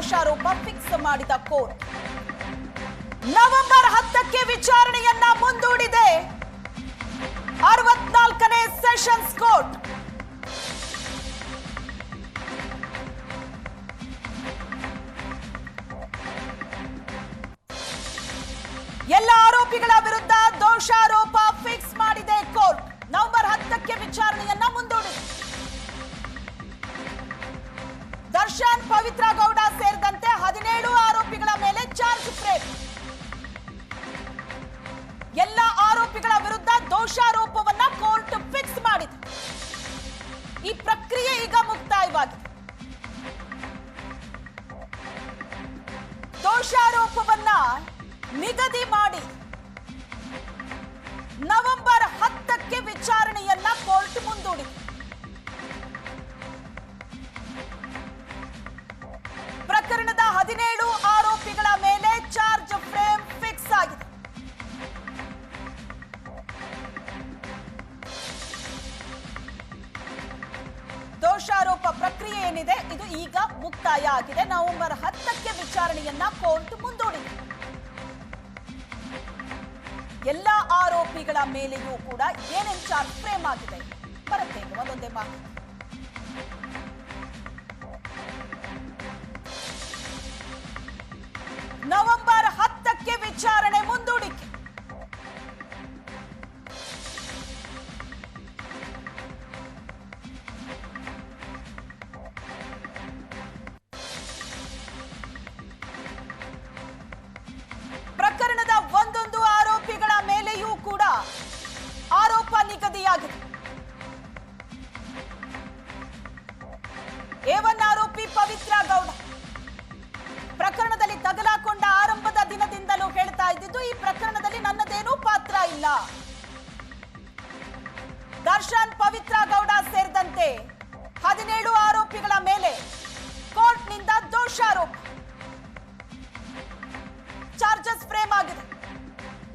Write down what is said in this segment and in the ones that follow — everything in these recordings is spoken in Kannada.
ದೋಷಾರೋಪ ಫಿಕ್ಸ್ ಮಾಡಿದ ಕೋರ್ಟ್. ನವೆಂಬರ್ ಹತ್ತಕ್ಕೆ ವಿಚಾರಣೆಯನ್ನ ಮುಂದೂಡಿದೆ. ಅರವತ್ನಾಲ್ಕನೇ ಸೆಷನ್ಸ್ ಕೋರ್ಟ್. ಎಲ್ಲ ಆರೋಪಿಗಳ ವಿರುದ್ಧ ದೋಷಾರೋಪ ಫಿಕ್ಸ್ ಮಾಡಿದೆ ಕೋರ್ಟ್. ನವೆಂಬರ್ ಹತ್ತಕ್ಕೆ ವಿಚಾರಣೆಯನ್ನ ಮುಂದೂಡಿದೆ ದರ್ಶನ್ ಪವಿತ್ರ ಗೌಡ ಸೇರಿದಂತೆ ಹದಿನೇಳು ಆರೋಪಿಗಳ ಮೇಲೆ ಚಾರ್ಜ್ ಫ್ರೇಮ್. ಎಲ್ಲ ಆರೋಪಿಗಳ ವಿರುದ್ಧ ದೋಷಾರೋಪವನ್ನ ಕೋರ್ಟ್ ಫಿಕ್ಸ್ ಮಾಡಿದೆ. ಈ ಪ್ರಕ್ರಿಯೆ ಈಗ ಮುಕ್ತಾಯವಾಗಿದೆ. ದೋಷಾರೋಪವನ್ನ ನಿಗದಿ ಮಾಡಿ ನವೆಂಬರ್ ಹತ್ತಕ್ಕೆ ವಿಚಾರಣೆಯನ್ನ ಕೋರ್ಟ್ ಮುಂದೂಡಿದೆ. ದೋಷಾರೋಪ ಪ್ರಕ್ರಿಯೆ ಏನಿದೆ, ಇದು ಈಗ ಮುಕ್ತಾಯ ಆಗಿದೆ. ನವೆಂಬರ್ ಹತ್ತಕ್ಕೆ ವಿಚಾರಣೆಯನ್ನ ಕೋರ್ಟ್ ಮುಂದೂಡಿದೆ. ಎಲ್ಲ ಆರೋಪಿಗಳ ಮೇಲೆಯೂ ಕೂಡ ಏನೇನ್ ಚಾರ್ಜ್ ಫ್ರೇಮ್ ಆಗಿದೆ? ಬರುತ್ತೆ ಒಂದೊಂದೇ ಮಾಹಿತಿ ನವೆಂಬರ್ ಹತ್ತಕ್ಕೆ ವಿಚಾರಣೆ ಮುಂದೂಡಿಕೆ.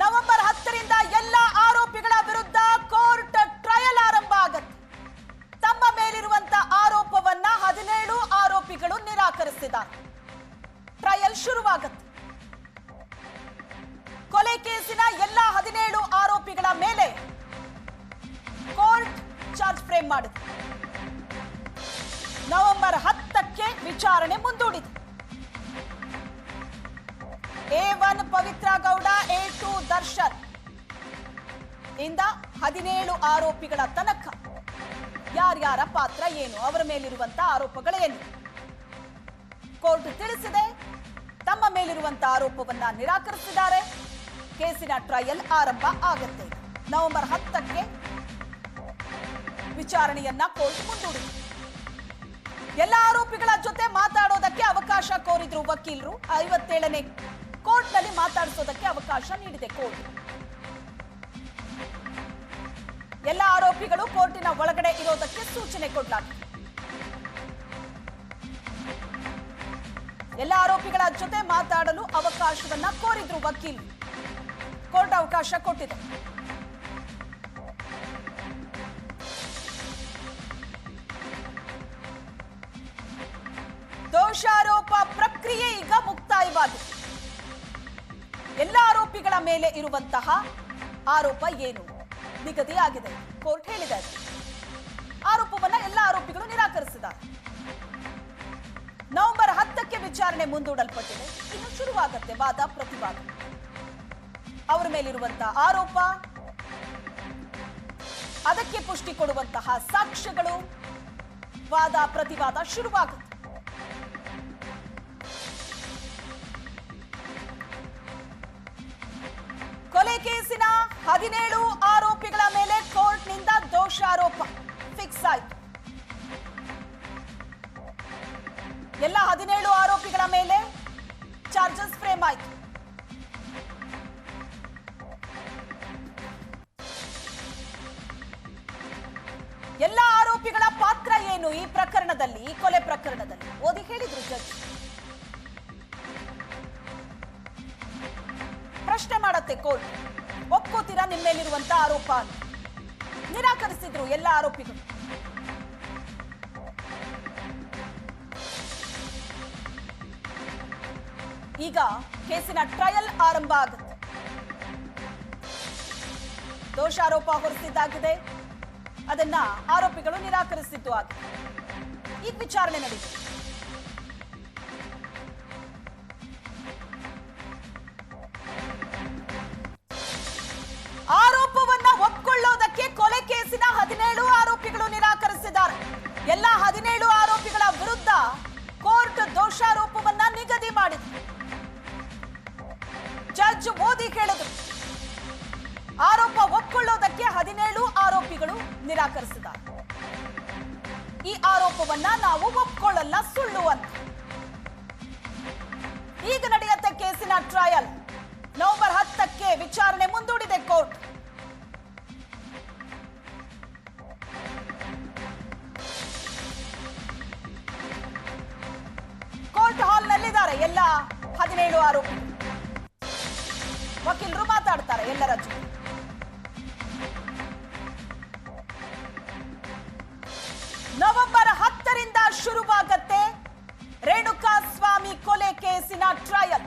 ನವೆಂಬರ್ ಹತ್ತರಿಂದ ಎಲ್ಲ ಆರೋಪಿಗಳ ವಿರುದ್ಧ ಕೋರ್ಟ್ ಟ್ರಯಲ್ ಆರಂಭ ಆಗತ್ತೆ. ತಮ್ಮ ಮೇಲಿರುವಂತ ಆರೋಪವನ್ನ ಹದಿನೇಳು ಆರೋಪಿಗಳು ನಿರಾಕರಿಸಿದ್ದಾರೆ. ಟ್ರಯಲ್ ಶುರುವಾಗತ್ತೆ. ಕೊಲೆ ಕೇಸಿನ ಎಲ್ಲ ಹದಿನೇಳು ಆರೋಪಿಗಳ ಮೇಲೆ ಕೋರ್ಟ್ ಚಾರ್ಜ್ ಫ್ರೇಮ್ ಮಾಡಿದೆ. ನವೆಂಬರ್ ಹತ್ತಕ್ಕೆ ವಿಚಾರಣೆ ಮುಂದೂಡಿದೆ. A one Pavithra Gowda A two Darshan. ಇಂದ ಹದಿನೇಳು ಆರೋಪಿಗಳ ತನಕ. ಯಾರ್ಯಾರ ಪಾತ್ರ ಏನು, ಅವರ ಮೇಲಿರುವಂತಹ ಆರೋಪಗಳೇನು? ಕೋರ್ಟ್ ತಿಳಿಸಿದೆ, ತಮ್ಮ ಮೇಲಿರುವಂತಹ ಆರೋಪವನ್ನ ನಿರಾಕರಿಸಿದ್ದಾರೆ. ಕೇಸಿನ ಟ್ರಯಲ್ ಆರಂಭ ಆಗುತ್ತೆ. ನವೆಂಬರ್ ಹತ್ತಕ್ಕೆ ವಿಚಾರಣೆಯನ್ನ ಕೋರ್ಟ್ ಮುಂದೂಡಿದೆ. ಎಲ್ಲ ಆರೋಪಿಗಳ ಜೊತೆ ಮಾತಾಡೋದಕ್ಕೆ ಅವಕಾಶ ಕೋರಿದ್ರು ವಕೀಲರು. ಐವತ್ತೇಳನೇ ಕೋರ್ಟ್ನಲ್ಲಿ ಮಾತಾಡಿಸೋದಕ್ಕೆ ಅವಕಾಶ ನೀಡಿದೆ ಕೋರ್ಟ್. ಎಲ್ಲ ಆರೋಪಿಗಳು ಕೋರ್ಟಿನ ಒಳಗಡೆ ಇರೋದಕ್ಕೆ ಸೂಚನೆ ಕೊಡಲಾಗಿದೆ. ಎಲ್ಲ ಆರೋಪಿಗಳ ಜೊತೆ ಮಾತಾಡಲು ಅವಕಾಶವನ್ನ ಕೋರಿದ್ರು ವಕೀಲ್. ಕೋರ್ಟ್ ಅವಕಾಶ ಕೊಟ್ಟಿದೆ. ದೋಷಾರೋಪ ಪ್ರಕ್ರಿಯೆ ಈಗ ಮುಕ್ತಾಯವಾಗಿದೆ. ಎಲ್ಲ ಆರೋಪಿಗಳ ಮೇಲೆ ಇರುವಂತಹ ಆರೋಪ ಏನು? ನಿಗದಿಯಾಗಿದೆ. ಕೋರ್ಟ್ ಹೇಳಿದೆ. ಆರೋಪವನ್ನ ಎಲ್ಲ ಆರೋಪಿಗಳು ನಿರಾಕರಿಸಿದ್ದಾರೆ. ನವೆಂಬರ್ ಹತ್ತಕ್ಕೆ ವಿಚಾರಣೆ ಮುಂದೂಡಲ್ಪಟ್ಟಿದೆ. ಇನ್ನು ಶುರುವಾಗತ್ತೆ ವಾದ, ಪ್ರತಿವಾದ. ಅವರ ಮೇಲಿರುವಂತಹ ಆರೋಪ, ಅದಕ್ಕೆ ಪುಷ್ಟಿ ಕೊಡುವಂತಹ ಸಾಕ್ಷ್ಯಗಳು, ವಾದ, ಪ್ರತಿವಾದ ಶುರುವಾಗುತ್ತೆ. ಕೊಲೆ ಕೇಸಿನ ಹದಿನೇಳು ಆರೋಪಿಗಳ ಮೇಲೆ ಕೋರ್ಟ್ನಿಂದ ದೋಷಾರೋಪ. ಫಿಕ್ಸ್ ಆಯಿತು. ಎಲ್ಲ ಹದಿನೇಳು ಆರೋಪಿಗಳ ಮೇಲೆ ಚಾರ್ಜಸ್ ಫ್ರೇಮ್ ಆಯಿತು. ಎಲ್ಲ ಆರೋಪಿಗಳ ಪಾತ್ರ ಏನು ಈ ಪ್ರಕರಣದಲ್ಲಿ, ಈ ಕೊಲೆ ಪ್ರಕರಣದಲ್ಲಿ? ಓದಿ ಹೇಳಿದ್ರು ಜಡ್ಜ್ ಪ್ರಶ್ನೆ ಮಾಡತ್ತೆ ಕೋರ್ಟ್. ಒಪ್ಕೋತೀರಾ ನಿಮ್ಮ ಮೇಲಿರುವಂತ ಆರೋಪ ನಿರಾಕರಿಸಿದ್ರು ಎಲ್ಲ ಆರೋಪಿಗಳು. ಈಗ ಕೇಸಿನ ಟ್ರಯಲ್ ಆರಂಭ ಆಗುತ್ತೆ. ದೋಷಾರೋಪ ಹೊರಿಸಿದ್ದಾಗಿದೆ. ಅದನ್ನ ಆರೋಪಿಗಳು ನಿರಾಕರಿಸಿದ್ದು ಆಗಿದೆ. ಈಗ ವಿಚಾರಣೆ ನಡೀತು ಮೋದಿ ಹೇಳಿದ್ರು. ಆರೋಪ ಒಪ್ಪಿಕೊಳ್ಳೋದಕ್ಕೆ ಹದಿನೇಳು ಆರೋಪಿಗಳು ನಿರಾಕರಿಸಿದ್ದಾರೆ. ಈ ಆರೋಪವನ್ನ ನಾವು ಒಪ್ಕೊಳ್ಳಲ್ಲ ಸುಳ್ಳು ಅಂತ. ಈಗ ನಡೆಯುತ್ತೆ ಕೇಸಿನ ಟ್ರಯಲ್. ನವೆಂಬರ್ ಹತ್ತಕ್ಕೆ ವಿಚಾರಣೆ ಮುಂದೂಡಿದೆ ಕೋರ್ಟ್. ಕೋರ್ಟ್ ಹಾಲ್ನಲ್ಲಿದ್ದಾರೆ ಎಲ್ಲ ಹದಿನೇಳು ಆರೋಪಿ ವಕೀಲರು ಮಾತಾಡ್ತಾರೆ ಎಲ್ಲರ ಜೊತೆ ನವೆಂಬರ್ ಹತ್ತರಿಂದ ಶುರುವಾಗತ್ತೆ ರೇಣುಕಾ ಸ್ವಾಮಿ ಕೊಲೆ ಕೇಸಿನ ಟ್ರಯಲ್